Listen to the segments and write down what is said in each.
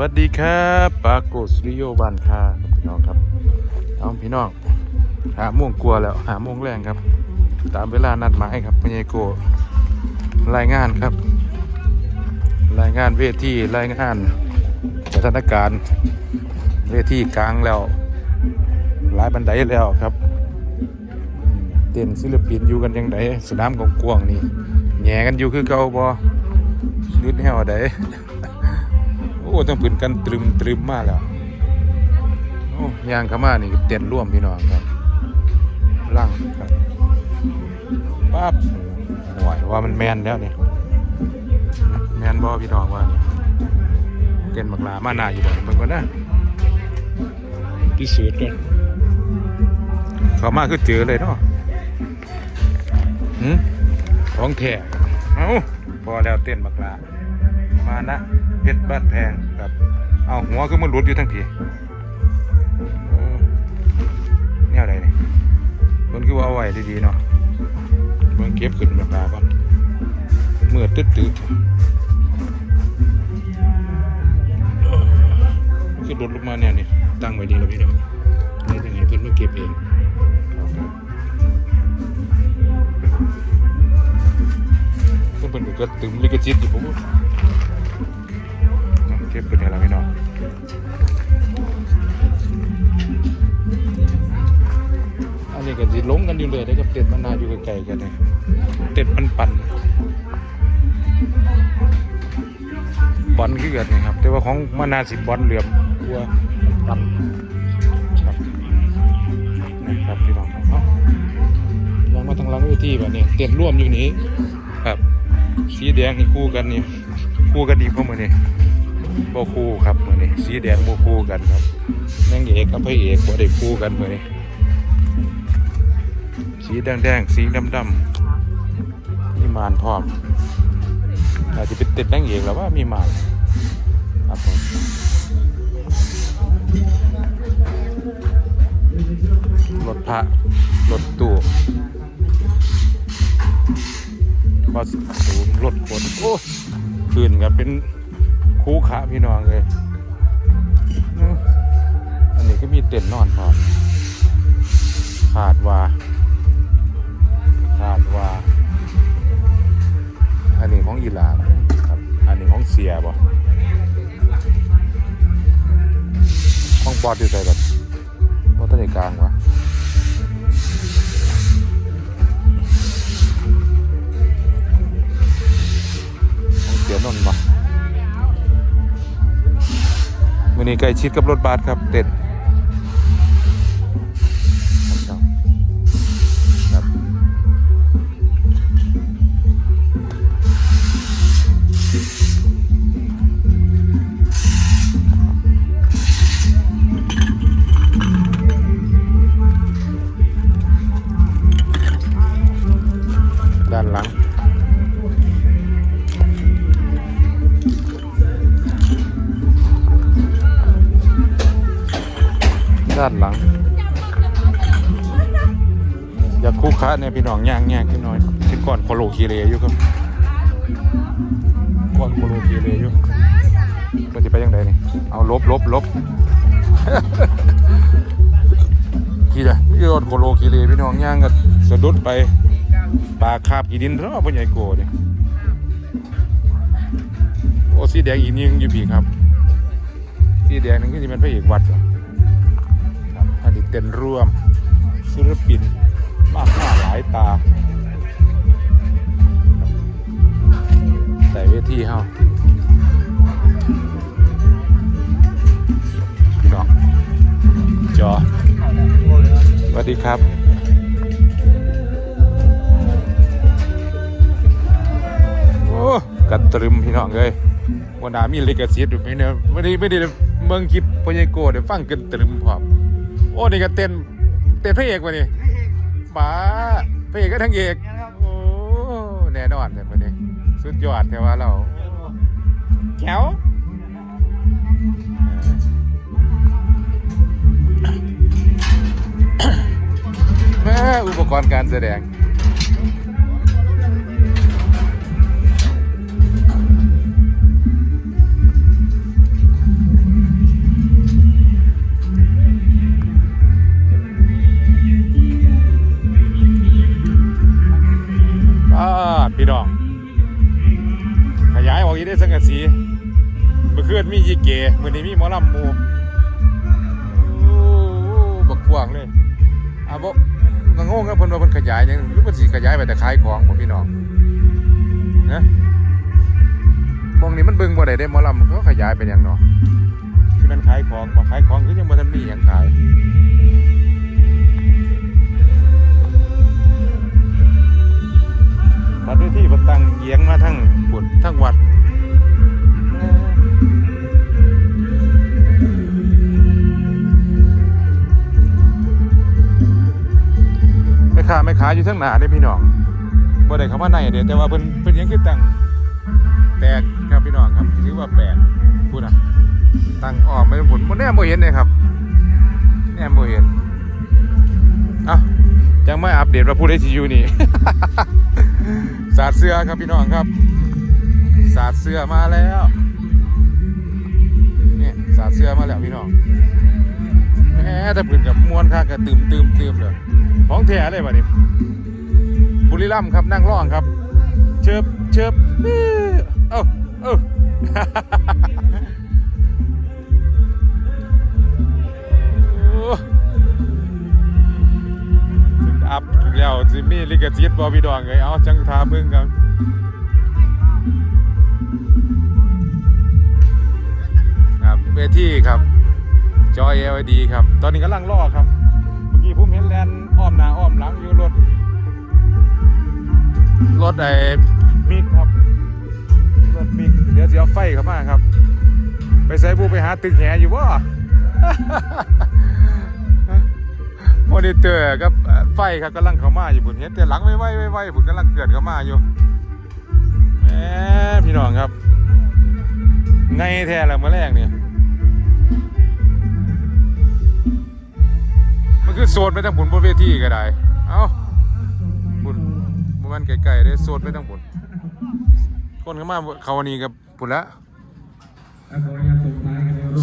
วัสดีครับปาโกสริโยบานคาพี่น้องครับเอาพี่น้องหาโมงกลัวแล้วหาโมงแรงครับ ตามเวลานัดหมายครับพญโกรายงานครับ รายงานเวทีรายงานสถานการณ์เวทีกลางแล้วหลายบันไดแล้วครับเต้นศิลปินอยู่กันยังไงสนามกกวางนี่แหย่กันอยู่คือเก่าบ่ยืดแนวใด โอ้ต้องปืนกันตรึมตรึมมากแล้วโอ้ยางเข้ามานี่เต้นร่วมพี่น้องครับล่างครับปั๊บหวยว่ามันแมนแล้วเนี่ยแมนบอพี่น้องว่าเต้นบักหลามาหน้าอยู่บ่เบิ่งก่อนนะพิสูจน์ก่อนเข้ามาคือเจอเลยเนาะหืมของแท้เอ้าพอแล้วเต้นบักหลามานะเพชรบ้านแพงครับ เอาหัวคือมันหลุดอยู่ทั้งทีเนี่ยอะไรเนี่ยมันคือว่าเอาไว้ดีๆเนาะเบิ่งเก็บขึ้นมาตาก่อนเมื่อตึ๊ดตึ๊ดมันคือหลุดลงมาเนี่ยนี่ตั้งไว้ดีแล้วพี่เน้องนี่ทางไหนเพิ่นมาเก็บเองเพิ่นเพิ่นก็ตึมลิกจิตอยู่ผม ก็บขึ้นให้เราพี่น้องอันนี้ก็สิลงกันอยู่เลยได้กับเต็ดมันนาอยู่ไกลๆกันเลยเต็ดมันปั่นบอลคือกันนะครับ แต่ว่าของมานาสิบอลเหลื่อมกลัวปั่นครับนะครับพี่น้องเอ้ายังมาทางหลังเวทีแบบนี้เต็ดร่วมอยู่นี้ครับสีแดงนี่คู่กันนี่คู่กันอีเพราะมือนี่ โบคู่ครับมือนี้สีแดงโบคู่กันครับนางเอกกับพระเอกบ่ได้คู่กันมือนี้สีแดงแดงๆสีดำดำๆมีมานพร้อมอาจจะเป็นติดนางเอกแล้วว่ามีมานครับผมรถพระรถตู้บัสสูงรถขนโอ้คืนกับเป็น คูขาพี่น้องเลยอันนี้ก็มีเต็นนอนนอมขาดว่าขาดว่าอันนี้ของอีหลาครับอันนี้ของเสียบ่ของบอดอยู่ใส่แบบบอดต้นกลางวะของเสียนนท์บ่ มื่อนี้ใกล้ชิดกับรถบัสครับเต็น ด้านหลัง อยากคู่ค้าเนี่ยพี่น้องย่างย่ขึ้นน่อยที่ก่อนโคโลคีเรอยู่ครับก่อนโคโลคีเรอยู่มันจะไปยังไงนี่เอาลบลบลบที่ใดไม่ยอดโคโลคีเรพี่น้องย่างก็สะดุดไปปลาคาบกี่ดินเนาะพ่อใหญ่โกเนี่ยโอ้สีแดงอีกนิดนึงอยู่พี่ครับสีแดงนึงก็จะเป็นพระเอกวัดเหรอ ครันนี้เต้นร่วม ศิลปินมากหน้าหลายตาครับใส่เวทีเฮาพี่น้องจอสวัสดีครับโอ้กัดตรึมพี่น้องเลยวันนามีลิขสิทธิ์อยู่ไหมเนี่ยไม่ได้ไม่ได้เมืองคลิปพญายโกเดี๋ยวฟังกันตรึมพร้อม โอ้นี่ก็เต้นเต้นพระเอกวะนี่บ้าพระเอกก็ทั้งเอก โอ้แน่นอนเลยวันนี้ สุดยอดแต่ว่าเราแจ๋วแม่อุปกรณ์การแสดง อาพี่น้อง ขยายออกอีกได้สังกะสีเมื่อคืนมียีเก๋มือนี้มีมอลำมูบักกวางเลยอะบ่งงงนะเพิ่นว่าเพิ่นขยายยังหรือเพิ่นสีขยายไปแต่ขายของผมพี่น้องนะมองนี้มันบึงบ่ได้ได้มอลำเขาขยายไปอย่างเนาะคือมันขายของมาขายของคือยังบ่ทันมีหยังขาย วัดด้วยที่วัดตังเยียงมาทั้งบุญทั้งวัดไม่ขาไม่ขาอยู่ทั้งหนาได้อพี่น้องบ่ได้เข้ามาในเด้แต่ว่าเพิ่นเพิ่นยังคือตังแปลกครับพี่น้องครับถือว่าแปลกพูดนะตังออกไม่ผลบ่แน่บ่เห็นเลยครับแน่บ่เห็นเอ้ายังไม่อัปเดตว่าผู้ใดสิอยู่นี่ สาดเสื้อครับพี่น้องครับสาดเสื้อมาแล้วเนี่ยสาดเสื้อมาแล้วพี่น้องแหมแต่ปืนกับมวนค่ากับตืมตืมตืมเลยของแท้เลยวะนี่บุรีรัมย์ครับนั่งร่องครับ เชิบเชิบอื้อเอ้าเอ้า แล้วจิมมี่ลิกาจิตบอพี่ดองเลยเอาจังทาเบิ่งกันครับเวทีครับ จอ LED ครับ ตอนนี้กำลังล่อครับ เมื่อกี้ผมเห็นแลนอ้อมหน้าอ้อมหลังอยู่รถ รถไอ้มิกครับรถมิกเดี๋ยวจะเอาไฟเข้ามาครับ ไปใส่บูไปหาตึกแหอยู่วะ นิเตอร์กับไฟครับกำลังเข้ามาอยู่บุญเห็นแต่หลังไม่ไหวไม่ไหวบุญกำลังเกิดเข้ามาอยู่แหมพี่น้องครับไงแท้ละเมื่อแรกเนี่ยมันคือโซนไปทั้งบุญบนเวทีก็ได้เอ้าบุญมันไกลๆได้โซนไปทั้งบุญคนเข้ามาเขาวันนี้กับบุญละ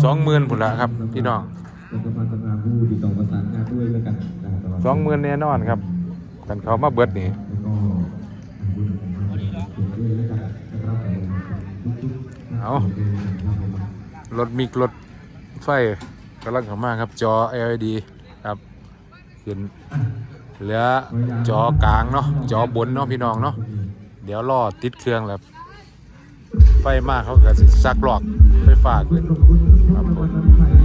สองหมื่นบุญละครับ พี่น้องแล้วก็พัฒนา ผู้ติดต่อประสานงานด้วยแล้วกันนะครับตลอดสองหมื่นแน่นอนครับ กันเขามาเบิดนี่แล้วก็บุญของเราด้วยแล้วกันนะครับทุกๆเอาครับผมรถมิกรถไฟกำลังเข้ามาครับ จอ LED ครับเห็นเหลือจอกลางเนาะจอบนเนาะพี่น้องเนาะเดี๋ยวรอติดเครื่องแล้วไฟมากเขาก็สิซักหลอกไฟฟ้าขึ้นขอบคุณ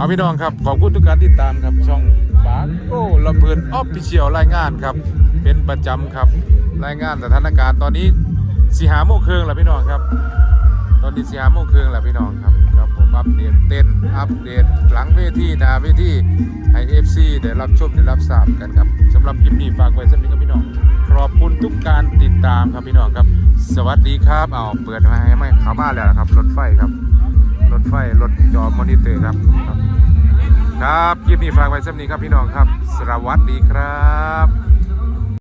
เอาพี่น้องครับขอบคุณทุกการติดตามครับช่องปาโก้ระเบิดออฟฟิเชียลรายงานครับ เป็นประจำครับรายงานสถานการณ์ตอนนี้สีหาโมงครึ่งแล้วพี่น้องครับ ตอนนี้สีหาโมงครึ่งแล้วพี่น้องครับครับผมอัปเดตเต้นอัปเดตหลังเวทีหนาเวทีให้เอฟซีได้รับชมได้รับทราบกันครับสำหรับคลิปนี้ฝากไว้สักนิดครับพี่น้องขอบคุณทุกการติดตามครับพี่น้องครับ สวัสดีครับเอาเปิดมาให้ไหมเข้ามาแล้วนะครับรถไฟครับ รถไฟรถจอมอนิเตอร์ครับ ครับคลิปนี้ฝากไว้สักนิดครับพี่น้องครับ สวัสดีครับ